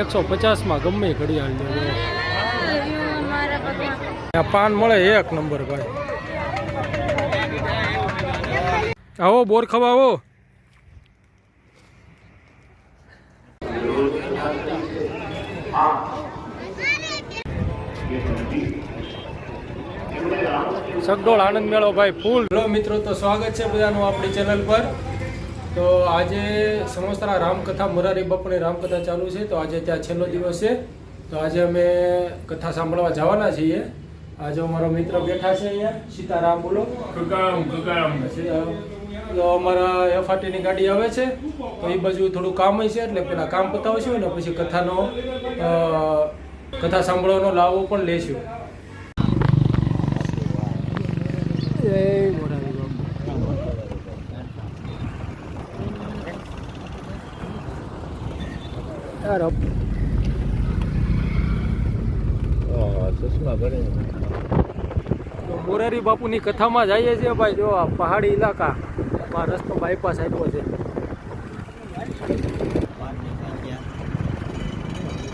એકસો પચાસમાં ગમે ઘડિયાળ આ પાન મળે એક નંબર ભાઈ. આવો બોર ખવાવો. સગડોળ આનંદ મેળો ભાઈ ફૂલ. મિત્રો તો સ્વાગત છે બધાનું આપણી ચેનલ પર. તો આજે સમસ્તરા રામકથા મોરારી બાપુની રામકથા ચાલુ છે. તો આજે ત્યાં છેલ્લો દિવસ છે. તો આજે અમે કથા સાંભળવા જવાના છીએ. આજે અમારો મિત્ર બેઠા છે અહીંયા. સીતારામ બોલો. તો અમારા એફઆરટીની ગાડી આવે છે. તો એ બાજુ થોડું કામ છે એટલે પેલા કામ પતાવશું ને પછી કથાનો કથા સાંભળવાનો લાવો પણ લેશું જય મોરારી બાપુ યાર તો મોરારી બાપુની કથામાં જઈએ છીએ ભાઈ. જો આ પહાડી ઇલાકા. આ રસ્તો બાયપાસ આપ્યો છે.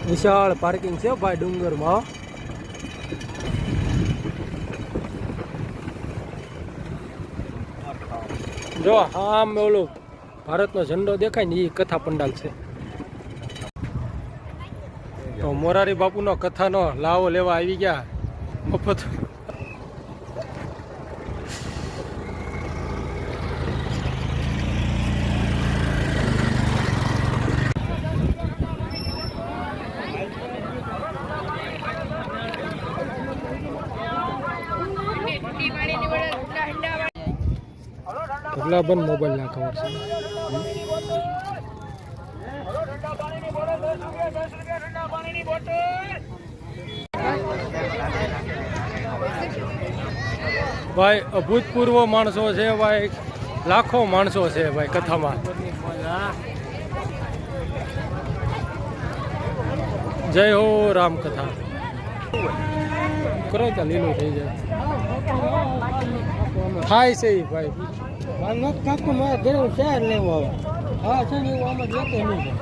વિશાળ પાર્કિંગ છે ભાઈ ડુંગરમાં. જો આમ ઓલું ભારતનો ઝંડો દેખાય ને એ કથા પંડાલ છે તો મોરારી બાપુનો કથાનો લાવો લેવા આવી ગયા. મફત. ઢગલાબંધ બંધ મોબાઈલ ના છે. ભાઈ, અભૂતપૂર્વ માણસો છે, ભાઈ. લાખો માણસો છે, ભાઈ, કથામાં. જય હો રામ કથા કરો ત્યાં લીલું થઈ જાય. થાય છે એ ભાઈ. કાકુ મારા ઘરે શહેર લેવો આવે. હા, છે ને, એવું આમાં લેતો નહીં.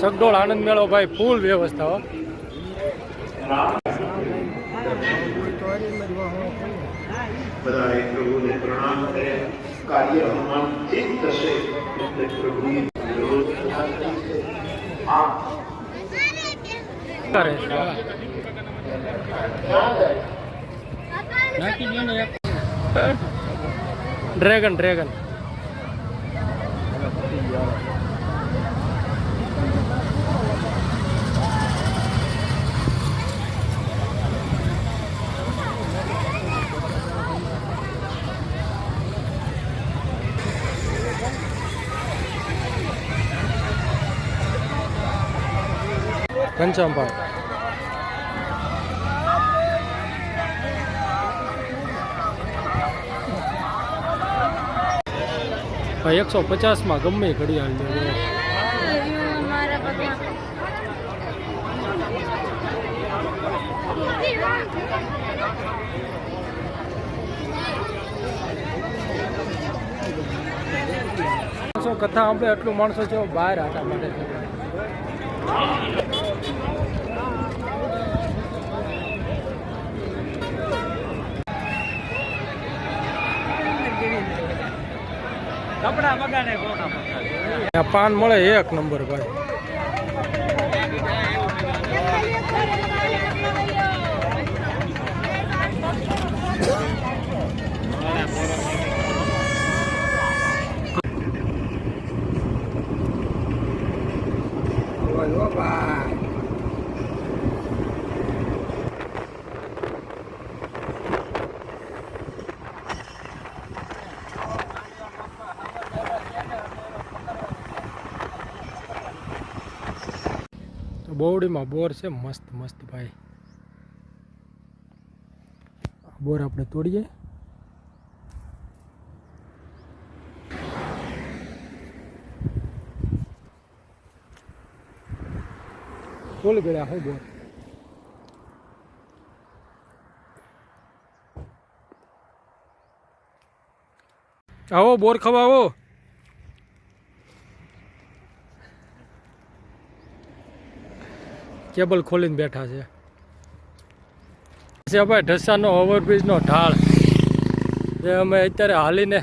સગડોળ આનંદ મેળો ભાઈ ફૂલ વ્યવસ્થા હો. બધાએ પ્રભુને પ્રણામ કરે કાર્ય હનુમાન ઠીક થશે એટલે પ્રભુની વિરોધ આ કરે છે. નાખી દો ને એક. Dragon dragon. ઘનશ્યામભાઈ ભાઈ, એકસો પચાસમાં ગમે એ ઘડિયાળ કથા આપણે આટલું માણસો છે બહાર આટા માટે પાન મળે એક નંબર ભાઈ તો બોવડીમાં બોર છે, મસ્ત મસ્ત ભાઈ. બોર આપણે તોડીએ. ફૂલ ગળ્યા હોય બોર. આવો, બોર ખવાવો. કેબલ ખોલીને બેઠા છે. છે ભાઈ ઢસાનો ઓવરબ્રિજનો ઢાળ જે અમે અત્યારે હાલીને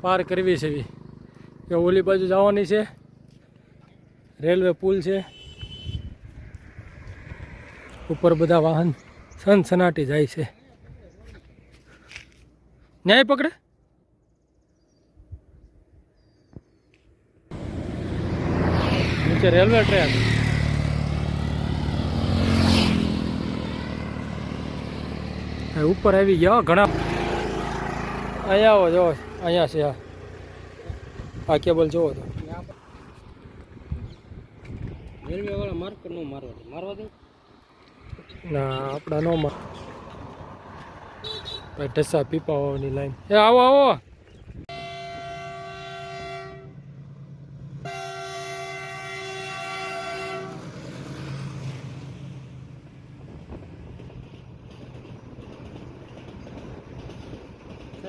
પાર કરવી છે એવી. કે ઓલી બાજુ જવાની છે. રેલવે પુલ છે. ઉપર બધા વાહન સનસનાટી જાય છે. ન્યાય પકડે? નીચે રેલવે ટ્રેક ઉપર આવી ગયા ઘણા. અહીંયા આવો જો અહીંયા છે આ આ કેબલ જોવો તો. રેલવે વાળા માર્ક નો મારવા દે. મારવા દે? ના આપણા નો માં ભાઈ ઢસા પીપાવાની લાઈન. એ આવો આવો.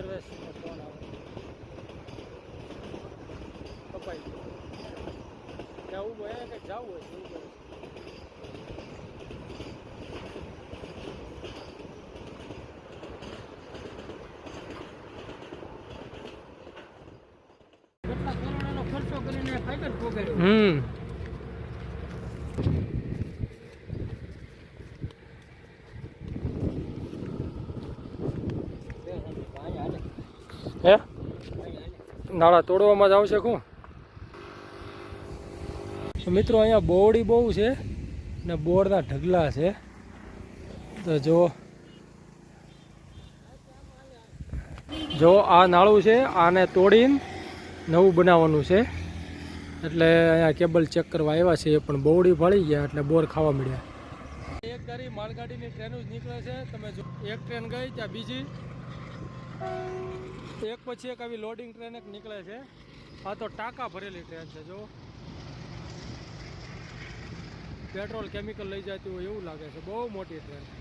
સર્વિસ ફોન આવે કપાઈ ત્યાં ઊભો એ કે જવું હોય શું પોગાડ્યો હમ હે? નાળા તોડવામાં જ આવશે કોણ? મિત્રો, અહીંયા બોવડી બહુ છે ને બોરના ઢગલા છે. તો જો જો આ નાળું છે, આને તોડીને નવું બનાવવાનું છે. એટલે અહીંયા કેબલ ચેક કરવા આવ્યા છે એ પણ બોવડી ફાળી ગયા એટલે બોર ખાવા મળ્યા. એક ગાડી માલગાડીની ટ્રેન જ નીકળે છે. તમે જો, એક ટ્રેન ગઈ, ત્યાં બીજી. એક પછી એક આવી લોડિંગ ટ્રેન એક નીકળે છે. આ તો ટાંકા ભરેલી ટ્રેન છે જો પેટ્રોલ કેમિકલ લઈ જતી હોય એવું લાગે છે. બહુ મોટી ટ્રેન